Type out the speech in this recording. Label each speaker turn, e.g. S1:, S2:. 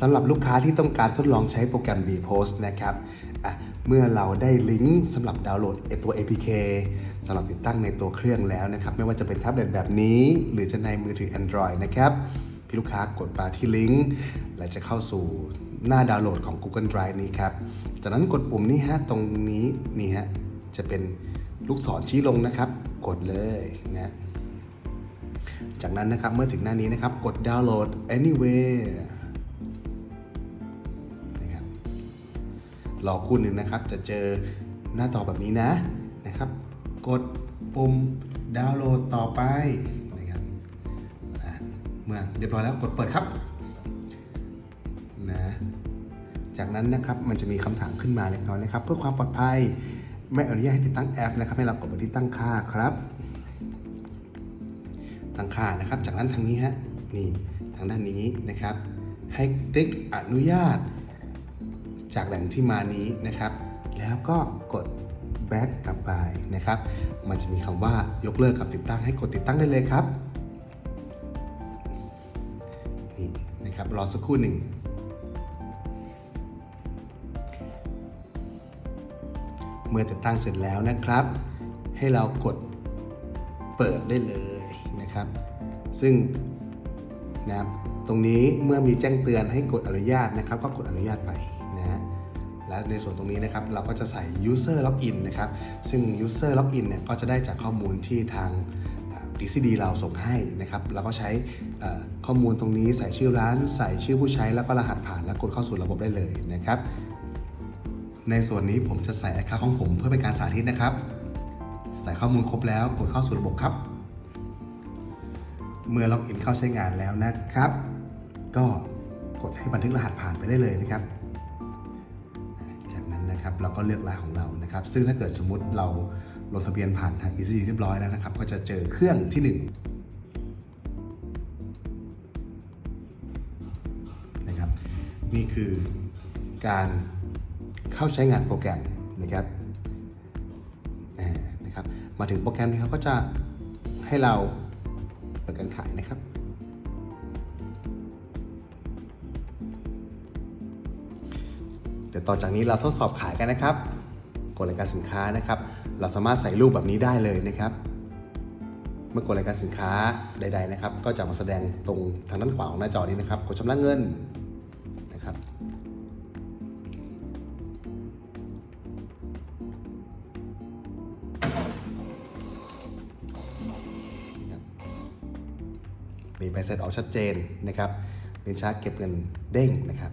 S1: สำหรับลูกค้าที่ต้องการทดลองใช้โปรแกรม B Post นะครับ เมื่อเราได้ลิงก์สำหรับดาวน์โหลดไอ้ตัว APK สำหรับติดตั้งในตัวเครื่องแล้วนะครับ ไม่ว่าจะเป็นแท็บเล็ตแบบนี้ หรือจะในมือถือ Android นะครับ พี่ลูกค้ากดมาที่ลิงก์ และจะเข้าสู่หน้าดาวน์โหลดของ Google Drive นี้ครับ จากนั้นกดปุ่มนี้ฮะ ตรงนี้นี่ฮะ จะเป็นลูกศรชี้ลงนะครับ กดเลยนะจากนั้นนะครับ เมื่อถึงหน้านี้นะครับ กดดาวน์โหลด anywhere รอครู่หนึ่งนะครับ จะเจอหน้าต่อแบบนี้นะนะครับ กดปุ่มดาวน์โหลดต่อไปนะครับเมื่อเรียบร้อยแล้วกดเปิดครับนะจากนั้นนะครับมันจะมีคำถามขึ้นมาเล็กน้อยนะครับ เพื่อความปลอดภัยไม่อนุญาตให้ติดตั้งแอปนะครับ ให้เรากดไปที่ตั้งค่าครับ ตั้งค่านะครับ จากนั้นทางนี้ฮะนี่ทางด้านนี้นะครับ ให้ติ๊กอนุญาต จากแหล่งที่มานี้นะครับ แล้วก็กด back กลับไปนะครับ มันจะมีคำว่ายกเลิกกับติดตั้งให้กดติดตั้งได้เลยครับนี่นะครับรอสักครู่หนึ่งเมื่อติดตั้งเสร็จแล้วนะครับ ให้เรากดเปิดได้เลยนะครับ ซึ่งนะครับตรงนี้เมื่อมีแจ้งเตือนให้กดอนุญาตนะครับ ก็กดอนุญาตไป และในส่วนตรงนี้นะครับเราก็จะใส่ user login นะครับ ซึ่ง user login เนี่ยก็จะได้จากข้อมูลที่ทาง DCD เราส่งให้นะครับเราก็ใช้ข้อมูลตรงนี้ใส่ชื่อร้าน ใส่ชื่อผู้ใช้แล้วก็รหัสผ่านแล้วกดเข้าสู่ระบบได้เลยนะครับ ในส่วนนี้ผมจะใส่แอคเคาท์ของผมเพื่อเป็นการสาธิตนะครับ ใส่ข้อมูลครบแล้วกดเข้าสู่ระบบครับ เมื่อล็อกอินเข้าใช้งานแล้วนะครับ ก็กดให้บันทึกรหัสผ่านไปได้เลยนะครับ นะครับเราก็เลือกรายของเรานะครับ ซึ่งถ้าเกิดสมมติเราลงทะเบียนผ่านทาง Easy เรียบร้อยแล้วนะครับ ก็จะเจอเครื่องที่ 1 นะครับ นี่คือการเข้าใช้งานโปรแกรมนะครับนะครับ มาถึงโปรแกรมนี้เขาก็จะให้เราเปิดการขายนะครับ ดี๋ยวต่อจากนี้เราทดสอบขายกันนะครับ กดรายการสินค้านะครับ เราสามารถใส่รูปแบบนี้ได้เลยนะครับ เมื่อกดรายการสินค้าใด ๆนะครับ ก็จะมาแสดงตรงทางด้านขวาของหน้าจอนี้นะครับ กดชำระเงินนะครับมีใบเสร็จออกชัดเจนนะครับลิ้นชักเก็บเงินเด้งนะครับ